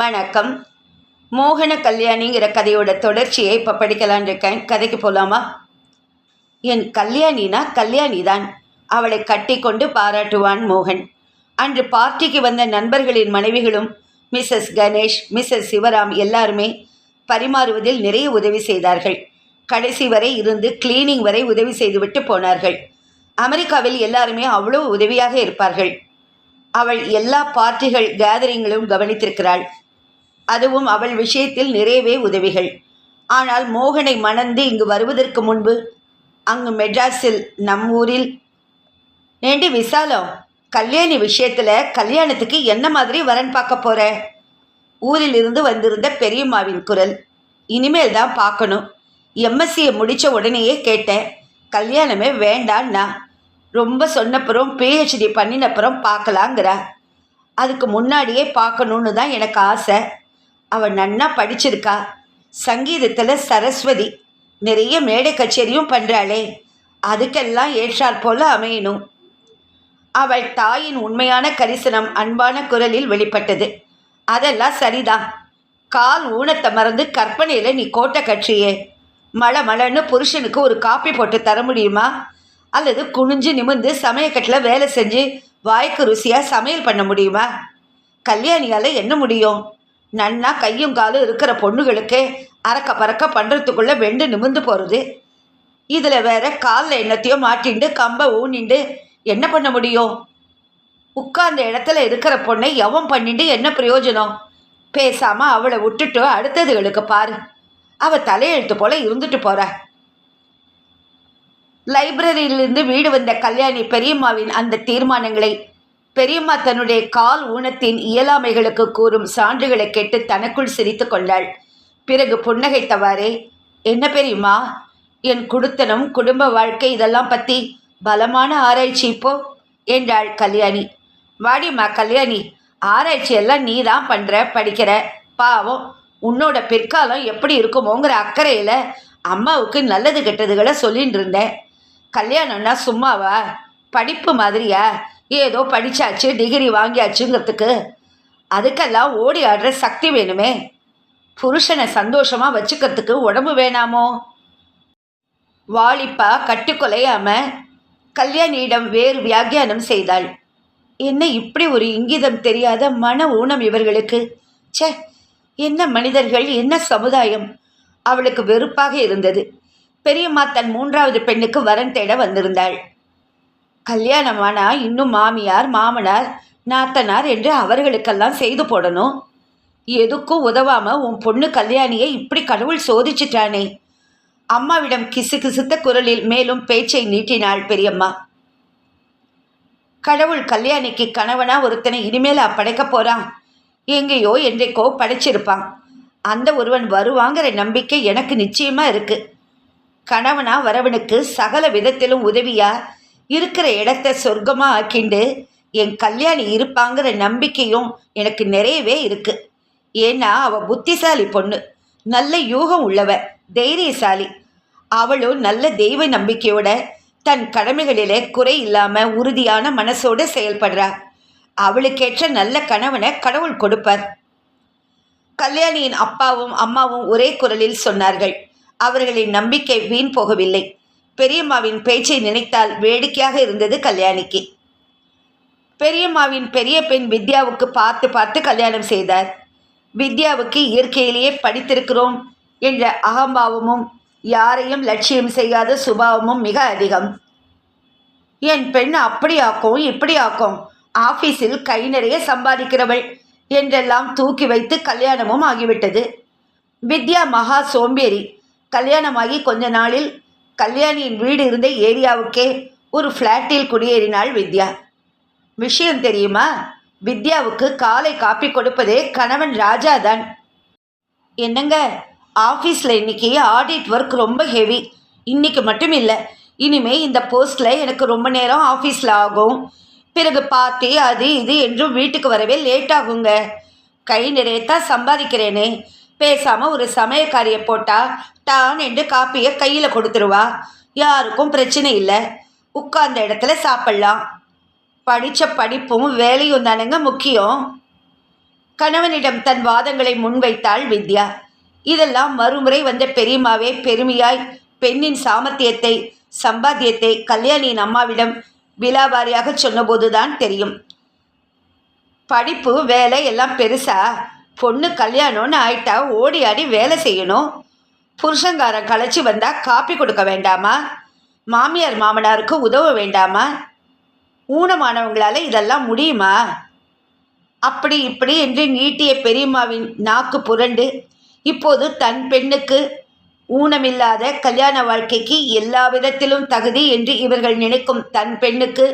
வணக்கம். மோகன கல்யாணிங்கிற கதையோட தொடர்ச்சியை இப்போ படிக்கலான் இருக்கேன் கதைக்கு போகலாமா என் கல்யாணினா கல்யாணி தான் அவளை கட்டி கொண்டு பாராட்டுவான் மோகன். அன்று பார்ட்டிக்கு வந்த நண்பர்களின் மனைவிகளும் மிஸ்ஸஸ் கணேஷ் மிஸ்ஸஸ் சிவராம் எல்லாருமே பரிமாறுவதில் நிறைய உதவி செய்தார்கள். கடைசி வரை இருந்து கிளீனிங் வரை உதவி செய்துவிட்டு போனார்கள். அமெரிக்காவில் எல்லாருமே அவ்வளோ உதவியாக இருப்பார்கள். அவள் எல்லா பார்ட்டிகள் கேதரிங்களும் கவனித்திருக்கிறாள். அதுவும் அவள் விஷயத்தில் நிறையவே உதவிகள். ஆனால் மோகனை மணந்து இங்கு வருவதற்கு முன்பு அங்கு மெட்ராஸில் நம் ஊரில் ஏண்டி விசாலம் கல்யாணி விஷயத்தில் கல்யாணத்துக்கு என்ன மாதிரி வரன் பார்க்க போற? ஊரில் இருந்து வந்திருந்த பெரியம்மாவின் குரல். இனிமேல் தான் பார்க்கணும். எம்எஸ்சியை முடித்த உடனேயே கேட்டேன். கல்யாணமே வேண்டான்னா ரொம்ப சொன்னப்புறம் பிஹெச்டி பண்ணினப்புறம் பார்க்கலாங்கிறா. அதுக்கு முன்னாடியே பார்க்கணுன்னு தான் எனக்கு ஆசை. அவள் நன்னா படிச்சிருக்கா. சங்கீதத்தில் சரஸ்வதி நிறைய மேடை கச்சேரியும் பண்ணுறாளே அதுக்கெல்லாம் ஏற்றாற் போல அமையணும். அவள் தாயின் உண்மையான கரிசனம் அன்பான குரலில் வெளிப்பட்டது. அதெல்லாம் சரிதான் கால் ஊனத்தை மறந்து கற்பனையில் நீ கோட்டை கட்சியே மழை மழைன்னு புருஷனுக்கு ஒரு காப்பி போட்டு தர முடியுமா? அல்லது குனிஞ்சு நிமிர்ந்து சமயக்கட்டில் வேலை செஞ்சு வாய்க்கு ருசியாக சமையல் பண்ண முடியுமா? கல்யாணியால் என்ன முடியும்? நன்னா கையும் காலும் இருக்கிற பொண்ணுகளுக்கு அறக்க பறக்க பண்ணுறதுக்குள்ளே வெண்டு நிமிர்ந்து போகிறது இதில் வேற காலில் என்னத்தையோ மாட்டிண்டு கம்பை ஊனிண்டு என்ன பண்ண முடியும்? உட்கார்ந்த இடத்துல இருக்கிற பொண்ணை எவன் பண்ணிட்டு என்ன பிரயோஜனம்? பேசாமல் அவளை விட்டுட்டு அடுத்ததுகளுக்கு பாரு. அவள் தலையெழுத்து போல இருந்துட்டு போகிற லைப்ரரியிலிருந்து வீடு வந்த கல்யாணி பெரியம்மாவின் அந்த தீர்மானங்களை பெரியம்மா தன்னுடைய கால் ஊனத்தின் இயலாமைகளுக்கு கூறும் சான்றுகளை கேட்டு தனக்குள் சிரித்து கொண்டாள். பிறகு புன்னகைத்தவாறே என்ன பெரியம்மா என் குடுத்தனம் குடும்ப வாழ்க்கை இதெல்லாம் பற்றி பலமான ஆராய்ச்சி இப்போ? என்றாள் கல்யாணி. வாடிம்மா கல்யாணி ஆராய்ச்சி எல்லாம் நீ தான் பண்ணுற படிக்கிற பாவம் உன்னோட பிற்காலம் எப்படி இருக்குமோங்கிற அக்கறையில் அம்மாவுக்கு நல்லது கெட்டதுகளை சொல்லிட்டு இருந்தேன். கல்யாணம்னா சும்மாவா? படிப்பு மாதிரியா? ஏதோ படித்தாச்சு டிகிரி வாங்கியாச்சுங்கிறதுக்கு. அதுக்கெல்லாம் ஓடி ஆடுற சக்தி வேணுமே. புருஷனை சந்தோஷமாக வச்சுக்கிறதுக்கு உடம்பு வேணாமோ? வாலிப்பா கட்டுக்கொலையாம கல்யாணியிடம் வேறு வியாக்கியானம் செய்தாள். என்ன இப்படி ஒரு இங்கிதம் தெரியாத மன ஊனம் இவர்களுக்கு? ச்சே என்ன மனிதர்கள் என்ன சமுதாயம்? அவளுக்கு வெறுப்பாக இருந்தது. பெரியம்மா தன் மூன்றாவது பெண்ணுக்கு வரன் தேட வந்திருந்தாள். கல்யாணமானா இன்னும் மாமியார் மாமனார் நாத்தனார் என்று அவர்களுக்கெல்லாம் செய்து போடணும். எதுக்கும் உதவாம உன் பொண்ணு கல்யாணியை இப்படி கடவுள் சோதிச்சிட்டானே. அம்மாவிடம் கிசு கிசுத்த குரலில் மேலும் பேச்சை நீட்டினாள் பெரியம்மா. கடவுள் கல்யாணிக்கு கணவனா ஒருத்தனை இனிமேல் படைக்க போறான் எங்கேயோ என்றைக்கோ படைச்சிருப்பான். அந்த ஒருவன் வருவாங்கிற நம்பிக்கை எனக்கு நிச்சயமா இருக்கு. கணவனா வரவனுக்கு சகல விதத்திலும் உதவியா? இருக்கிற இடத்த சொர்க்கமாக ஆக்கிண்டு என் கல்யாணி இருப்பாங்கிற நம்பிக்கையும் எனக்கு நிறையவே இருக்கு. ஏன்னா அவ புத்திசாலி பொண்ணு. நல்ல யூகம் உள்ளவ தைரியசாலி. அவளும் நல்ல தெய்வ நம்பிக்கையோட தன் கடமைகளிலே குறை இல்லாமல் உறுதியான மனசோடு செயல்படுறா. அவளுக்கேற்ற நல்ல கணவனை கடவுள் கொடுப்பார். கல்யாணியின் அப்பாவும் அம்மாவும் ஒரே குரலில் சொன்னார்கள். அவர்களின் நம்பிக்கை வீண் போகவில்லை. பெரியம்மாவின் பேச்சை நினைத்தால் வேடிக்கையாக இருந்தது கல்யாணிக்கு. பெரியம்மாவின் பெரிய பெண் வித்யாவுக்கு பார்த்து பார்த்து கல்யாணம் செய்தார். வித்யாவுக்கு இயற்கையிலேயே படித்திருக்கிறோம் என்ற அகம்பாவமும் யாரையும் லட்சியம் செய்யாத சுபாவமும் மிக அதிகம். என் பெண் அப்படி ஆக்கும் இப்படி ஆக்கும் ஆஃபீஸில் கை நிறைய சம்பாதிக்கிறவள் என்றெல்லாம் தூக்கி வைத்து கல்யாணமும் ஆகிவிட்டது. வித்யா மகா சோம்பேறி. கல்யாணமாகி கொஞ்ச நாளில் கல்யாணியின் வீடு இருந்த ஏரியாவுக்கே ஒரு ஃப்ளாட்டில் குடியேறினாள் வித்யா. விஷயம் தெரியுமா? வித்யாவுக்கு காலை காப்பி கொடுப்பதே கணவன் ராஜா தான். என்னங்க? ஆஃபீஸில் இன்னைக்கு ஆடிட் ஒர்க் ரொம்ப ஹெவி. இன்னைக்கு மட்டும் இல்லை இனிமே இந்த போஸ்ட்டில் எனக்கு ரொம்ப நேரம் ஆஃபீஸில் ஆகும். பிறகு பார்ட்டி அது இது என்றும் வீட்டுக்கு வரவே லேட் ஆகுங்க. கை நிறையத்தான் சம்பாதிக்கிறேனே. பேசாமல் ஒரு சமையக்காரியை போட்டால் டான் என்று காப்பியை கையில் கொடுத்துருவா. யாருக்கும் பிரச்சனை இல்லை. உட்கார்ந்த இடத்துல சாப்பிட்லாம். படித்த படிப்பும் வேலையும் தானுங்க முக்கியம். கணவனிடம் தன் வாதங்களை முன்வைத்தாள் வித்யா. இதெல்லாம் மறுமுறை வந்த பெரியம்மாவே பெருமையாய் பெண்ணின் சாமர்த்தியத்தை சம்பாத்தியத்தை கல்யாணியின் அம்மாவிடம் விலாபாரியாக சொன்னபோதுதான் தெரியும். படிப்பு வேலை எல்லாம் பெருசா? பொண்ணு கல்யாணம்னு ஆயிட்டா ஓடி ஆடி வேலை செய்யணும். புருஷங்காரன் களைச்சி வந்தால் காப்பி கொடுக்க வேண்டாமா? மாமியார் மாமனாருக்கு உதவ வேண்டாமா? ஊனமானவங்களால இதெல்லாம் முடியுமா? அப்படி இப்படி என்று நீட்டிய பெரியம்மாவின் நாக்கு புரண்டு. இப்போது தன் பெண்ணுக்கு ஊனமில்லாத கல்யாண வாழ்க்கைக்கு எல்லா விதத்திலும் தகுதி என்று இவர்கள் நினைக்கும் தன் பெண்ணுக்கு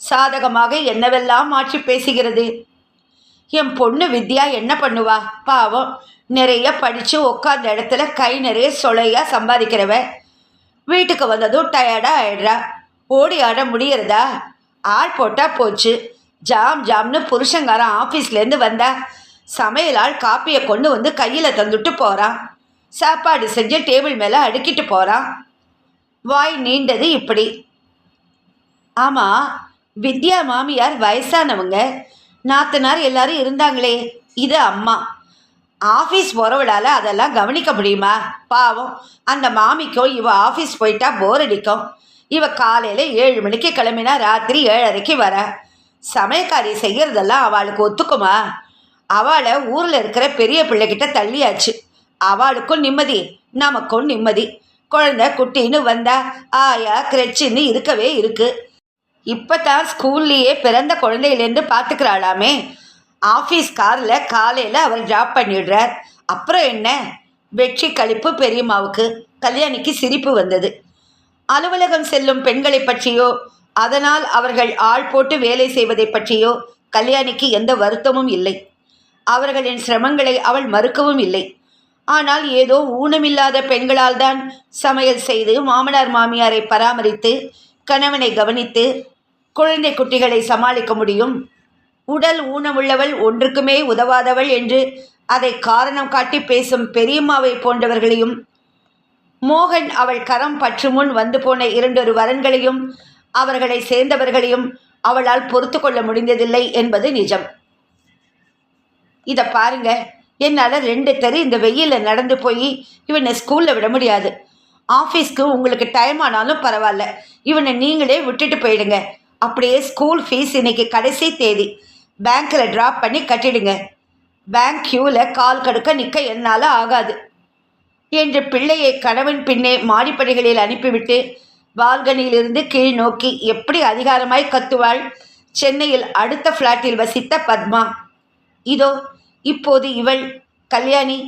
சாதகமாக என்னவெல்லாம் மாற்றி பேசுகிறது? என் பொண்ணு வித்யா என்ன பண்ணுவா? பாவம். நிறைய படித்து உட்காந்த இடத்துல கை நிறைய சொலையாக சம்பாதிக்கிறவ. வீட்டுக்கு வந்ததும் டயர்டாக ஆயிடுறா. ஓடி ஆட முடியறதா? ஆள் போட்டால் போச்சு. ஜாம் ஜாம்னு புருஷங்காரன் ஆஃபீஸ்லேருந்து வந்தா. ஆள் காப்பியை கொண்டு வந்து கையில் தந்துட்டு போகிறான் சாப்பாடு செஞ்சு டேபிள் மேலே அடுக்கிட்டு போகிறான் வாய் நீண்டது இப்படி. ஆமாம் வித்யா மாமியார் வயசானவங்க. நாத்தனார் எல்லாரும் இருந்தாங்களே இது அம்மா. ஆஃபீஸ் உறவுடால அதெல்லாம் கவனிக்க முடியுமா? பாவம் அந்த மாமிக்கும் இவ ஆஃபீஸ் போயிட்டா போர் அடிக்கும். இவ காலையில் ஏழு மணிக்கு கிளம்பினா ராத்திரி ஏழரைக்கு வர. சமயக்காரி செய்கிறதெல்லாம் அவளுக்கு ஒத்துக்குமா? அவளை ஊரில் இருக்கிற பெரிய பிள்ளைகிட்ட தள்ளியாச்சு. அவளுக்கும் நிம்மதி நமக்கும் நிம்மதி. குழந்தை குட்டின்னு வந்தா ஆயா கிரெச்சின்னு இருக்கவே இருக்குது இப்போ தான் ஸ்கூல்லையே பிறந்த குழந்தையிலேருந்து பார்த்துக்கிறாளாமே ஆஃபீஸ் காரில் காலையில் அவர் ட்ராப் பண்ணிடுறார். அப்புறம் என்ன? வெற்றி கழிப்பு பெரியம்மாவுக்கு கல்யாணிக்கு சிரிப்பு வந்தது. அலுவலகம் செல்லும் பெண்களை பற்றியோ அதனால் அவர்கள் ஆள் போட்டு வேலை செய்வதை பற்றியோ கல்யாணிக்கு எந்த வருத்தமும் இல்லை. அவர்களின் சிரமங்களை அவள் மறுக்கவும் இல்லை. ஆனால் ஏதோ ஊனமில்லாத பெண்களால் தான் சமையல் செய்து மாமனார் மாமியாரை பராமரித்து கணவனை கவனித்து குழந்தை குட்டிகளை சமாளிக்க முடியும். உடல் ஊனமுள்ளவள் ஒன்றுக்குமே உதவாதவள் என்று அதை காரணம் காட்டி பேசும் பெரியம்மாவை போன்றவர்களையும் மோகன் அவள் கரம் பற்று முன் வந்து போன இரண்டொரு வரன்களையும் அவர்களை சேர்ந்தவர்களையும் அவளால் பொறுத்து கொள்ள முடிந்ததில்லை என்பது நிஜம். இதை பாருங்க என்னால் ரெண்டு தெரு இந்த வெயிலில் நடந்து போய் இவனை ஸ்கூலில் விட முடியாது. ஆஃபீஸ்க்கு உங்களுக்கு டைம் ஆனாலும் பரவாயில்ல. இவனை நீங்களே விட்டுட்டு போயிடுங்க. அப்படியே ஸ்கூல் ஃபீஸ் இன்னைக்கு கடைசி தேதி. பேங்க்கில் ட்ராப் பண்ணி கட்டிடுங்க. பேங்க் க்யூவில் கால் கடுக்க நிற்க என்னால் ஆகாது. என்று பிள்ளையை கணவன் பின்னே மாடிப்படிகளில் அனுப்பிவிட்டு பால்கனியிலிருந்து கீழ் நோக்கி எப்படி அதிகாரமாய் கத்துவாள்? சென்னையில் அடுத்த ஃப்ளாட்டில் வசித்த பத்மா. இதோ இப்போது இவள் கல்யாணி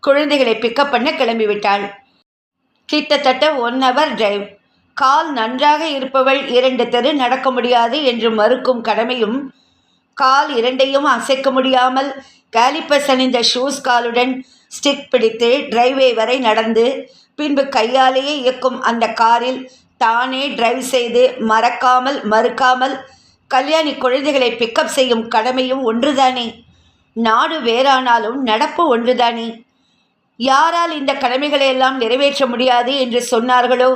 குழந்தைகளை பிக்கப் பண்ண கிளம்பிவிட்டாள். கிட்டத்தட்ட ஒன் ஹவர் டிரைவ் கால் நன்றாக இருப்பவள் இரண்டு தெரு நடக்க முடியாது என்று மறுக்கும் கடமையும் கால் இரண்டையும் அசைக்க முடியாமல் கேலிப்பஸ் அணிந்த ஷூஸ் காலுடன் ஸ்டிக் பிடித்து டிரைவே வரை நடந்து பின்பு கையாலேயே இயக்கும் அந்த காரில் தானே டிரைவ் செய்து மறக்காமல் மறுக்காமல் கல்யாணி குழந்தைகளை பிக்கப் செய்யும் கடமையும் ஒன்றுதானே? நாடு வேறானாலும் நடப்பு ஒன்றுதானே? யாரால் இந்த கடமைகளை எல்லாம் நிறைவேற்ற முடியாது என்று சொன்னார்களோ?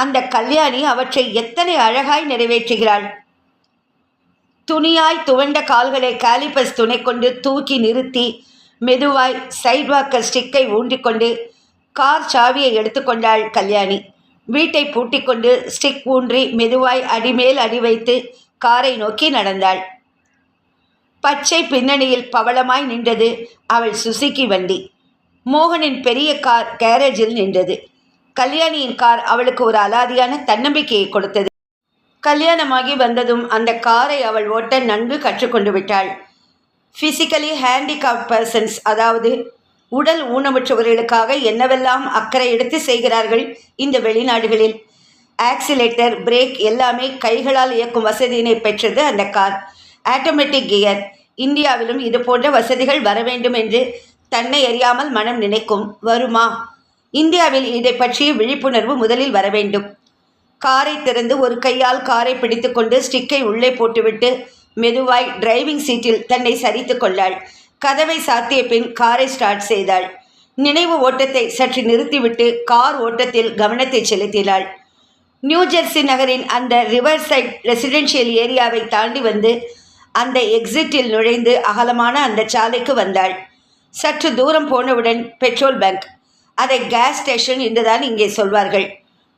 அந்த கல்யாணி அவற்றை எத்தனை அழகாய் நிறைவேற்றுகிறாள்? துணியாய் துவண்ட கால்களை காலிபஸ் துணை கொண்டு தூக்கி நிறுத்தி மெதுவாய் சைட்வாக்கர் ஸ்டிக்கை ஊன்றிக்கொண்டு கார் சாவியை எடுத்துக்கொண்டாள் கல்யாணி. வீட்டை பூட்டிக்கொண்டு ஸ்டிக் ஊன்றி மெதுவாய் அடிமேல் அடி வைத்து காரை நோக்கி நடந்தாள். பச்சை பின்னணியில் பவளமாய் நின்றது அவள் சுசுகி வண்டி. மோகனின் பெரிய கார் கேரேஜில் நின்றது. கல்யாணியின் கார் அவளுக்கு ஒரு அலாதியான தன்னம்பிக்கையை கொடுத்தது. கல்யாணமாகி வந்ததும் அந்த காரை அவள் ஓட்ட நன்கு கற்றுக்கொண்டு விட்டாள். ஃபிசிக்கலி ஹேண்டிகாப் பர்சன்ஸ் அதாவது உடல் ஊனமுற்றவர்களுக்காக என்னவெல்லாம் அக்கறை எடுத்து செய்கிறார்கள் இந்த வெளிநாடுகளில்? ஆக்சிலேட்டர் பிரேக் எல்லாமே கைகளால் இயக்கும் வசதியினை பெற்றது அந்த கார். ஆட்டோமேட்டிக் கியர் இந்தியாவிலும் இது போன்ற வசதிகள் வர வேண்டும் என்று தன்னை அறியாமல் மனம் நினைக்கும். வருமா? இந்தியாவில் இதை பற்றிய விழிப்புணர்வு முதலில் வர வேண்டும். காரை திறந்து ஒரு கையால் காரை பிடித்துக்கொண்டு ஸ்டிக்கை உள்ளே போட்டுவிட்டு மெதுவாய் டிரைவிங் சீட்டில் தன்னை சரித்து கொண்டாள். கதவை சாத்திய பின் காரை ஸ்டார்ட் செய்தாள். நினைவு ஓட்டத்தை சற்று நிறுத்திவிட்டு கார் ஓட்டத்தில் கவனத்தை செலுத்தினாள். நியூ ஜெர்சி நகரின் அந்த ரிவர் சைட் ரெசிடென்ஷியல் ஏரியாவை தாண்டி வந்து அந்த எக்ஸிட்டில் நுழைந்து அகலமான அந்த சாலைக்கு வந்தாள். சற்று தூரம் போனவுடன் பெட்ரோல் பங்க் அதை கேஸ் ஸ்டேஷன் என்றுதான் இங்கே சொல்வார்கள்.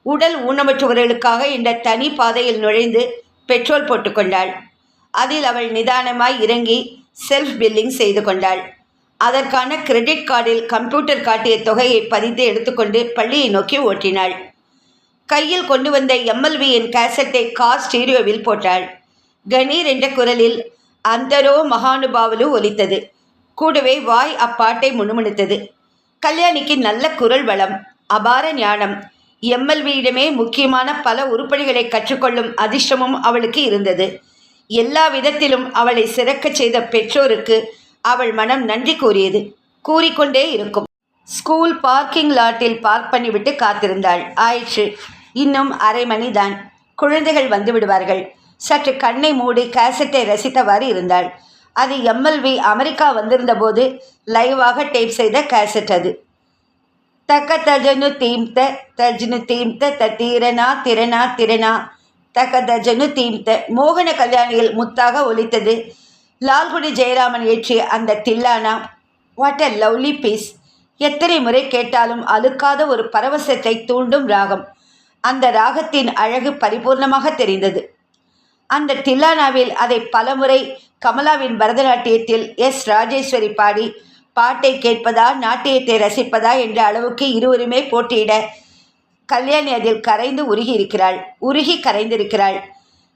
உடல் ஊனமற்றவர்களுக்காக இந்த தனி பாதையில் நுழைந்து பெட்ரோல் போட்டுக்கொண்டாள் அதில் அவள் நிதானமாய் இறங்கி செல்ஃப் பில்லிங் செய்து கொண்டாள். அதற்கான கிரெடிட் கார்டில் கம்ப்யூட்டர் காட்டிய தொகையை பதித்து எடுத்துக்கொண்டு பள்ளியை நோக்கி ஓட்டினாள். கையில் கொண்டு வந்த எம்எல்வியின் கேசட்டை கார் ஸ்டீரியோவில் போட்டாள். கணீர் என்ற குரலில் அந்தரோ மகானுபாவலு ஒலித்தது. கூடவே வாய் அப்பாட்டை முணுமுணுத்தது. கல்யாணிக்கு நல்ல குரல் வளம் அபார ஞானம். எம்எல்வியிடமே முக்கியமான பல உருப்படிகளை கற்றுக்கொள்ளும் அதிர்ஷ்டமும் அவளுக்கு இருந்தது. எல்லா விதத்திலும் அவளை சிறக்கச் செய்த பெற்றோருக்கு அவள் மனம் நன்றி கூறியது. கூறிக்கொண்டே இருக்கும். ஸ்கூல் பார்க்கிங் லாட்டில் பார்க் பண்ணிவிட்டு காத்திருந்தாள். ஆயிற்று. இன்னும் அரை மணிதான். குழந்தைகள் வந்து விடுவார்கள். சற்று கண்ணை மூடி கேசட்டை ரசித்தவாறு இருந்தாள். அது எம்எல்வி அமெரிக்கா வந்திருந்தபோது லைவாக டேப் செய்த கேசட் அது. தக்க தஜனு தீம்த தஜ்னு தீம்த த தீரனா திறனா திறனா தக்க தஜனு தீம்த மோகன கல்யாணியில் முத்தாக ஒலித்தது. லால்குடி ஜெயராமன் ஏற்றிய அந்த thillana what a lovely piece எத்தனை முறை கேட்டாலும் அழுக்காத ஒரு பரவசத்தை தூண்டும் ராகம். அந்த ராகத்தின் அழகு பரிபூர்ணமாக தெரிந்தது. அந்த தில்லானாவில் அதை பலமுறை கமலாவின் பரதநாட்டியத்தில் எஸ் ராஜேஸ்வரி பாடி பாட்டை கேட்பதா நாட்டியத்தை ரசிப்பதா என்ற அளவுக்கு இருவருமே போட்டியிட கல்யாணி அதில் கரைந்து உருகி இருக்கிறாள் உருகி கரைந்திருக்கிறாள்.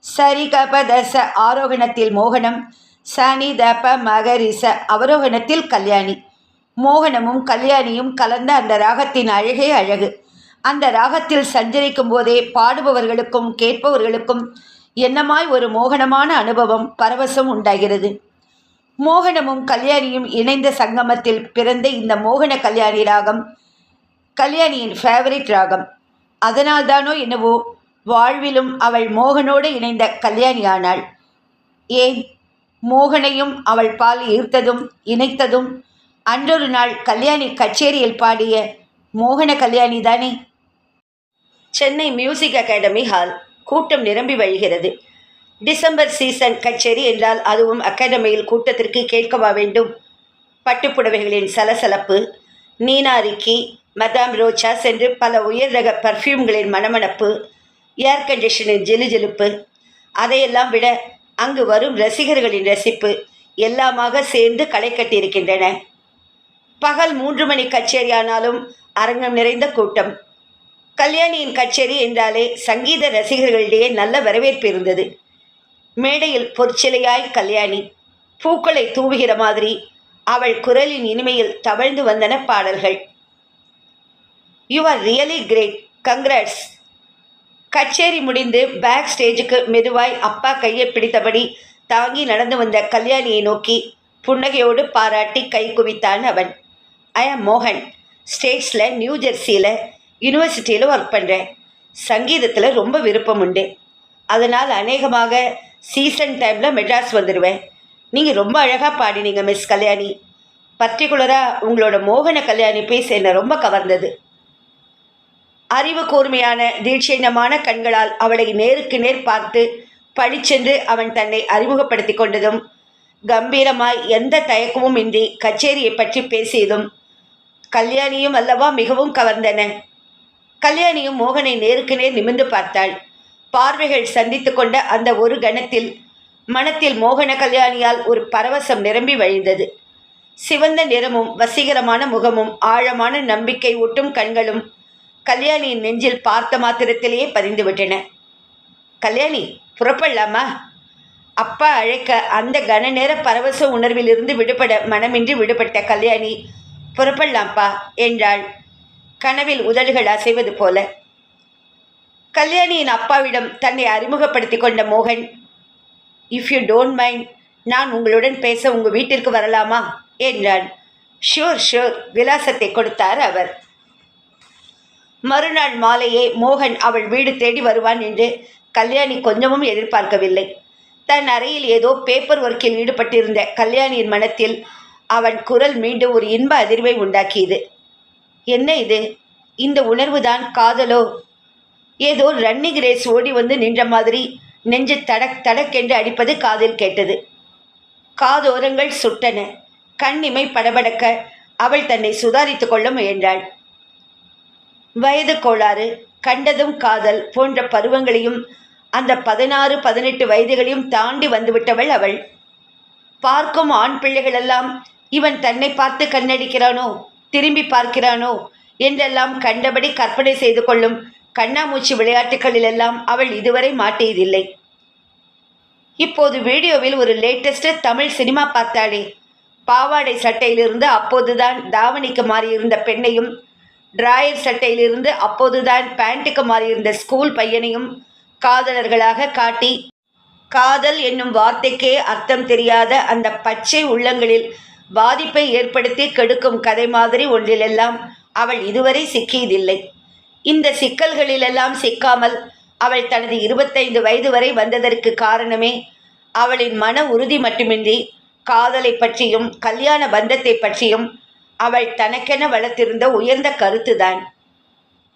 சரி கப தச ஆரோகணத்தில் மோகனம் சனி தப மகரிச அவரோகணத்தில் கல்யாணி. மோகனமும் கல்யாணியும் கலந்த அந்த ராகத்தின் அழகே அழகு. அந்த ராகத்தில் சஞ்சரிக்கும் போதே பாடுபவர்களுக்கும் கேட்பவர்களுக்கும் என்னமாய் ஒரு மோகனமான அனுபவம் பரவசம் உண்டாகிறது. மோகனமும் கல்யாணியும் இணைந்த சங்கமத்தில் பிறந்த இந்த மோகன கல்யாணி ராகம் கல்யாணியின் ஃபேவரிட் ராகம். அதனால்தானோ என்னவோ வாழ்விலும் அவள் மோகனோடு இணைந்த கல்யாணியானாள். ஏன்? மோகனையும் அவள் பால் ஈர்த்ததும் இணைத்ததும் அன்றொரு நாள் கல்யாணி கச்சேரியில் பாடிய மோகன கல்யாணி தானே சென்னை மியூசிக் அகாடமி ஹால். கூட்டம் நிரம்பி வழிகிறது. டிசம்பர் சீசன் கச்சேரி என்றால் அதுவும் அகாடமியில் கூட்டத்திற்கு கேட்கவா வேண்டும். பட்டுப்புடவைகளின் சலசலப்பு நீனா ரிக்கி மதாம் ரோச்சா சென்று பல உயர் ரக பர்ஃப்யூம்களின் மணமணப்பு ஏர் கண்டிஷனின் ஜெலுஜெலுப்பு அதையெல்லாம் விட அங்கு வரும் ரசிகர்களின் ரசிப்பு எல்லாமாக சேர்ந்து களை கட்டியிருக்கின்றன. பகல் மூன்று மணி கச்சேரியானாலும் அரங்கம் நிறைந்த கூட்டம். கல்யாணியின் கச்சேரி என்றாலே சங்கீத ரசிகர்களிடையே நல்ல வரவேற்பு இருந்தது. மேடையில் பொற்சிலையாய் கல்யாணி பூக்களை தூவுகிற மாதிரி அவள் குரலின் இனிமையில் தவழ்ந்து வந்தன பாடல்கள். You are really great congrats கச்சேரி முடிந்து பேக் ஸ்டேஜுக்கு மெதுவாய் அப்பா கையை பிடித்தபடி தாங்கி நடந்து வந்த கல்யாணியை நோக்கி புன்னகையோடு பாராட்டி கை குவித்தான் அவன். ஐ ஆம் மோகன் ஸ்டேட்ஸில் நியூ ஜெர்சியில் யூனிவர்சிட்டியில் ஒர்க் பண்ணுறேன் சங்கீதத்தில் ரொம்ப விருப்பம் உண்டு. அதனால் அநேகமாக சீசன் டைமில் மெட்ராஸ் வந்துடுவேன் நீங்கள் ரொம்ப அழகாக பாடினீங்க மிஸ் கல்யாணி. பர்டிகுலராக உங்களோட மோகன கல்யாணி பேச என்னை ரொம்ப கவர்ந்தது. அறிவு கூர்மையான தீட்சைனமான கண்களால் அவளை நேருக்கு நேர் பார்த்து பழிச்சென்று அவன் தன்னை அறிமுகப்படுத்தி கொண்டதும் கம்பீரமாய் எந்த தயக்கமும் இன்றி கச்சேரியை பற்றி பேசியதும் கல்யாணியும் அல்லவா மிகவும் கவர்ந்தன. கல்யாணியும் மோகனை நேருக்கு நேர் நிமிர்ந்து பார்த்தாள். பார்வைகள் சந்தித்து கொண்ட அந்த ஒரு கணத்தில் மனத்தில் மோகன கல்யாணியால் ஒரு பரவசம் நிரம்பி வழிந்தது. சிவந்த நிறமும் வசீகரமான முகமும் ஆழமான நம்பிக்கை ஊட்டும் கண்களும் கல்யாணியின் நெஞ்சில் பார்த்த மாத்திரத்திலேயே பதிந்துவிட்டன. கல்யாணி புறப்படலாமா? அப்பா அழைக்க அந்த கன நேர பரவச உணர்விலிருந்து விடுபட மனமின்றி விடுபட்ட கல்யாணி புறப்படலாம்ப்பா என்றாள். கனவில் உதடுகள் அசைவது போல. கல்யாணியின் அப்பாவிடம் தன்னை அறிமுகப்படுத்தி கொண்ட மோகன் இஃப் யூ டோன்ட் மைண்ட் நான் உங்களுடன் பேச உங்கள் வீட்டிற்கு வரலாமா? என்றான். ஷூர் ஷூர் விலாசத்தை கொடுத்தார் அவர். மறுநாள் மாலையே மோகன் அவள் வீடு தேடி வருவான் என்று கல்யாணி கொஞ்சமும் எதிர்பார்க்கவில்லை. தன் அறையில் ஏதோ பேப்பர் ஒர்க்கில் ஈடுபட்டிருந்த கல்யாணியின் மனத்தில் அவன் குரல் மீண்டும் ஒரு இன்ப அதிர்வை உண்டாக்கியது. என்ன இது? இந்த உணர்வுதான் காதலோ? ஏதோ ரன்னிங் ரேஸ் ஓடி வந்து நின்ற மாதிரி நெஞ்சு தடக் தடக்கென்று அடிப்பது காதில் கேட்டது. காதோரங்கள் சுட்டன. கண்ணிமை படபடக்க அவள் தன்னை சுதாரித்து கொள்ள முயன்றாள். வயது கோளாறு கண்டதும் காதல் போன்ற பருவங்களையும் அந்த பதினாறு பதினெட்டு வயதுகளையும் தாண்டி வந்துவிட்டவள் அவள். பார்க்கும் ஆண் பிள்ளைகளெல்லாம் இவன் தன்னை பார்த்து கண்ணடிக்கிறானோ? திரும்பி பார்க்கிறானோ? என்றெல்லாம் கண்டபடி கற்பனை செய்து கொள்ளும் கண்ணாமூச்சி விளையாட்டுகளிலெல்லாம் அவள் இதுவரை மாட்டியதில்லை. இப்போது வீடியோவில் ஒரு லேட்டஸ்ட் தமிழ் சினிமா பார்த்தாளே. பாவாடை சட்டையிலிருந்து அப்போதுதான் தாவணிக்கு மாறியிருந்த பெண்ணையும் டிராயர் சட்டையிலிருந்து அப்போதுதான் பேண்ட்டுக்கு மாறியிருந்த ஸ்கூல் பையனையும் காதலர்களாக காட்டி காதல் என்னும் வார்த்தைக்கே அர்த்தம் தெரியாத அந்த பச்சை உள்ளங்களில் பாதிப்பை ஏற்படுத்தி கெடுக்கும் கதை மாதிரி ஒன்றிலெல்லாம் அவள் இதுவரை சிக்கியதில்லை. இந்த சிக்கல்களிலெல்லாம் சிக்காமல் அவள் தனது இருபத்தைந்து வயது வரை வந்ததற்கு காரணமே அவளின் மன உறுதி மட்டுமின்றி காதலை பற்றியும் கல்யாண பந்தத்தை பற்றியும் அவள் தனக்கென வளர்த்திருந்த உயர்ந்த கருத்துதான்.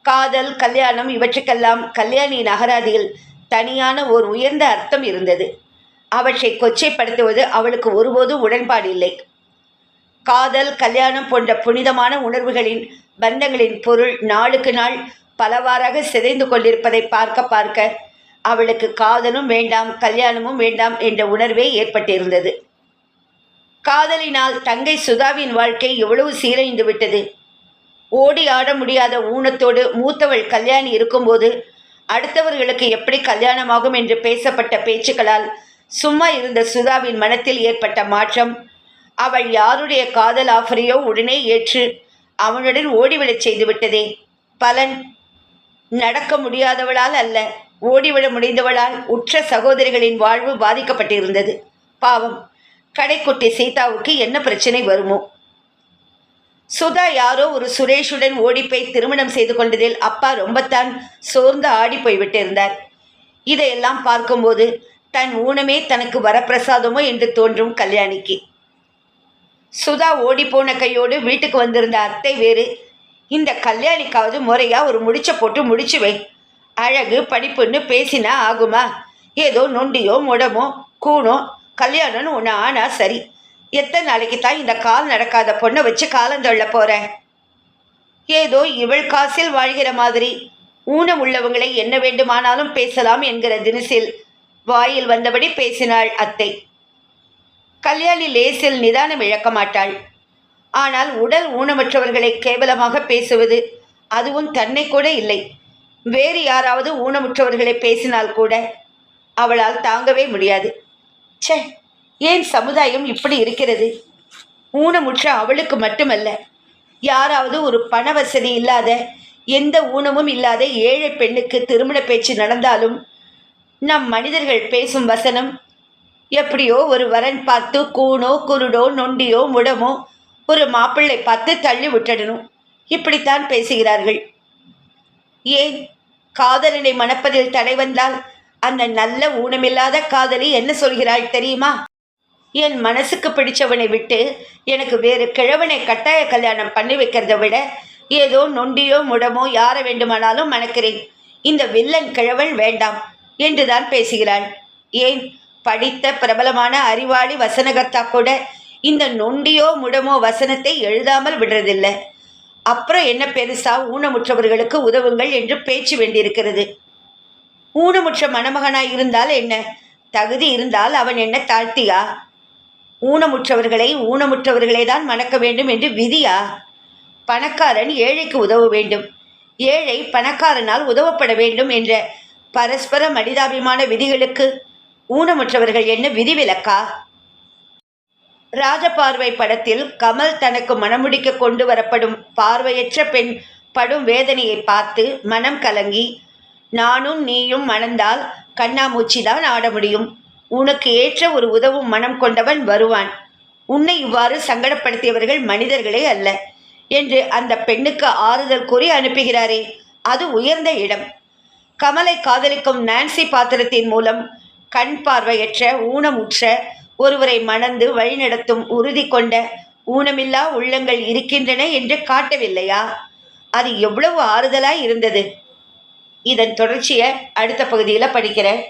காதல் கல்யாணம் இவற்றுக்கெல்லாம் கல்யாணியின் நகராதியில் தனியான ஓர் உயர்ந்த அர்த்தம் இருந்தது. அவற்றை கொச்சைப்படுத்துவது அவளுக்கு ஒருபோதும் உடன்பாடு இல்லை காதல் கல்யாணம் போன்ற புனிதமான உணர்வுகளின் பந்தங்களின் பொருள் நாளுக்கு நாள் பலவாறாக சிதைந்து கொண்டிருப்பதை பார்க்க பார்க்க அவளுக்கு காதலும் வேண்டாம் கல்யாணமும் வேண்டாம் என்ற உணர்வே ஏற்பட்டிருந்தது. காதலினால் தங்கை சுதாவின் வாழ்க்கை எவ்வளவு சீரழிந்து விட்டது. ஓடி ஆட முடியாத ஊனத்தோடு மூத்தவள் கல்யாணி இருக்கும்போது அடுத்தவர்களுக்கு எப்படி கல்யாணமாகும் என்று பேசப்பட்ட பேச்சுக்களால் சும்மா இருந்த சுதாவின் மனத்தில் ஏற்பட்ட மாற்றம் அவள் யாருடைய காதல் ஆஃபரையோ உடனே ஏற்று அவனுடன் ஓடிவிடச் செய்துவிட்டதே. பலன் நடக்க முடியாதவளால் அல்ல ஓடிவிட முடிந்தவளால் உற்ற சகோதரிகளின் வாழ்வு பாதிக்கப்பட்டிருந்தது. பாவம். கடைக்குட்டி சீதாவுக்கு என்ன பிரச்சனை வருமோ? சுதா யாரோ ஒரு சுரேஷுடன் ஓடிப்போய் திருமணம் செய்து கொண்டதில் அப்பா ரொம்பத்தான் சோர்ந்து ஆடி போய்விட்டிருந்தார் இதையெல்லாம் பார்க்கும்போது தன் ஊனமே தனக்கு வரப்பிரசாதமோ என்று தோன்றும் கல்யாணிக்கு. சுதா ஓடிப்போன கையோடு வீட்டுக்கு வந்திருந்த அத்தை வேறு இந்த கல்யாணிக்காவது முறையாக ஒரு முடிச்ச போட்டு முடிச்சு வை. அழகு படிப்புன்னு பேசினா ஆகுமா? ஏதோ நொண்டியோ முடமோ கூணோ கல்யாணம்னு ஒன்று ஆனா சரி. எத்தனை நாளைக்கு தான் இந்த கால் நடக்காத பொண்ணை வச்சு காலந்தொள்ள போகிறேன் ஏதோ இவள் காசில் வாழ்கிற மாதிரி. ஊனம் உள்ளவங்களை என்ன வேண்டுமானாலும் பேசலாம் என்கிற தினசில். வாயில் வந்தபடி பேசினாள் அத்தை. கல்யாணி லேசில் நிதானம் இழக்க மாட்டாள். ஆனால் உடல் ஊனமுற்றவர்களை கேவலமாக பேசுவது அதுவும் தன்னை கூட இல்லை. வேறு யாராவது ஊனமுற்றவர்களை பேசினால் கூட அவளால் தாங்கவே முடியாது. ச்சே ஏன் சமுதாயம் இப்படி இருக்கிறது? ஊனமுற்ற அவளுக்கு மட்டுமல்ல யாராவது ஒரு பண வசதி இல்லாத எந்த ஊனமும் இல்லாத ஏழை பெண்ணுக்கு திருமண பேச்சு நடந்தாலும் நம் மனிதர்கள் பேசும் வசனம் எப்படியோ ஒரு வரன் பார்த்து கூணோ குருடோ நொண்டியோ முடமோ ஒரு மாப்பிள்ளை பார்த்து தள்ளி விட்டுடணும். இப்படித்தான் பேசுகிறார்கள். ஏன்? காதலனை மணப்பதில் தடை வந்தால் அந்த நல்ல ஊனமில்லாத காதலி என்ன சொல்கிறாள் தெரியுமா? என் மனசுக்கு பிடிச்சவனை விட்டு எனக்கு வேறு கிழவனை கட்டாய கல்யாணம் பண்ணி வைக்கிறத விட ஏதோ நொண்டியோ முடமோ யாரை வேண்டுமானாலும் மணக்கிறேன். இந்த வில்லன் கிழவன் வேண்டாம் என்றுதான் பேசுகிறாள். ஏன்? படித்த பிரபலமான அறிவாளி வசனகர்த்தா கூட இந்த நொண்டியோ முடமோ வசனத்தை எழுதாமல் விடுறதில்லை. அப்புறம் என்ன பெருசா ஊனமுற்றவர்களுக்கு உதவுங்கள் என்று பேச்சு வேண்டியிருக்கிறது. ஊனமுற்ற மணமகனாய் இருந்தால் என்ன? தகுதி இருந்தால் அவன் என்ன தாழ்த்தியா? ஊனமுற்றவர்களை ஊனமுற்றவர்களை தான் மணக்க வேண்டும் என்று விதியா? பணக்காரன் ஏழைக்கு உதவ வேண்டும். ஏழை பணக்காரனால் உதவப்பட வேண்டும் என்ற பரஸ்பர மனிதாபிமான விதிகளுக்கு ஊனமுற்றவர்கள் என்ன விதிவிலக்கா? ராஜபார்வை படத்தில் கமல் தனக்கு மணமுடிக்க கொண்டு வரப்படும் பார்வையற்ற பெண் படும் வேதனையை பார்த்து மனம் கலங்கி நானும் நீயும் மணந்தால் கண்ணாமூச்சி தான் ஆட முடியும். உனக்கு ஏற்ற ஒரு உதவும் மனம் கொண்டவன் வருவான். உன்னை இவ்வாறு சங்கடப்படுத்தியவர்கள் மனிதர்களே அல்ல என்று அந்த பெண்ணுக்கு ஆறுதல் கூறி அனுப்புகிறாரே அது உயர்ந்த இடம். கமலை காதலிக்கும் நான்சி பாத்திரத்தின் மூலம் கண் பார்வையற்ற ஊனமுற்ற ஒருவரை மணந்து வழிநடத்தும் உறுதி கொண்ட ஊனமில்லா உள்ளங்கள் இருக்கின்றன என்று காட்டவில்லையா? அது எவ்வளவு ஆறுதலாய் இருந்தது? இதன் தொடர்ச்சியை அடுத்த பகுதியில் படிக்கிறேன்.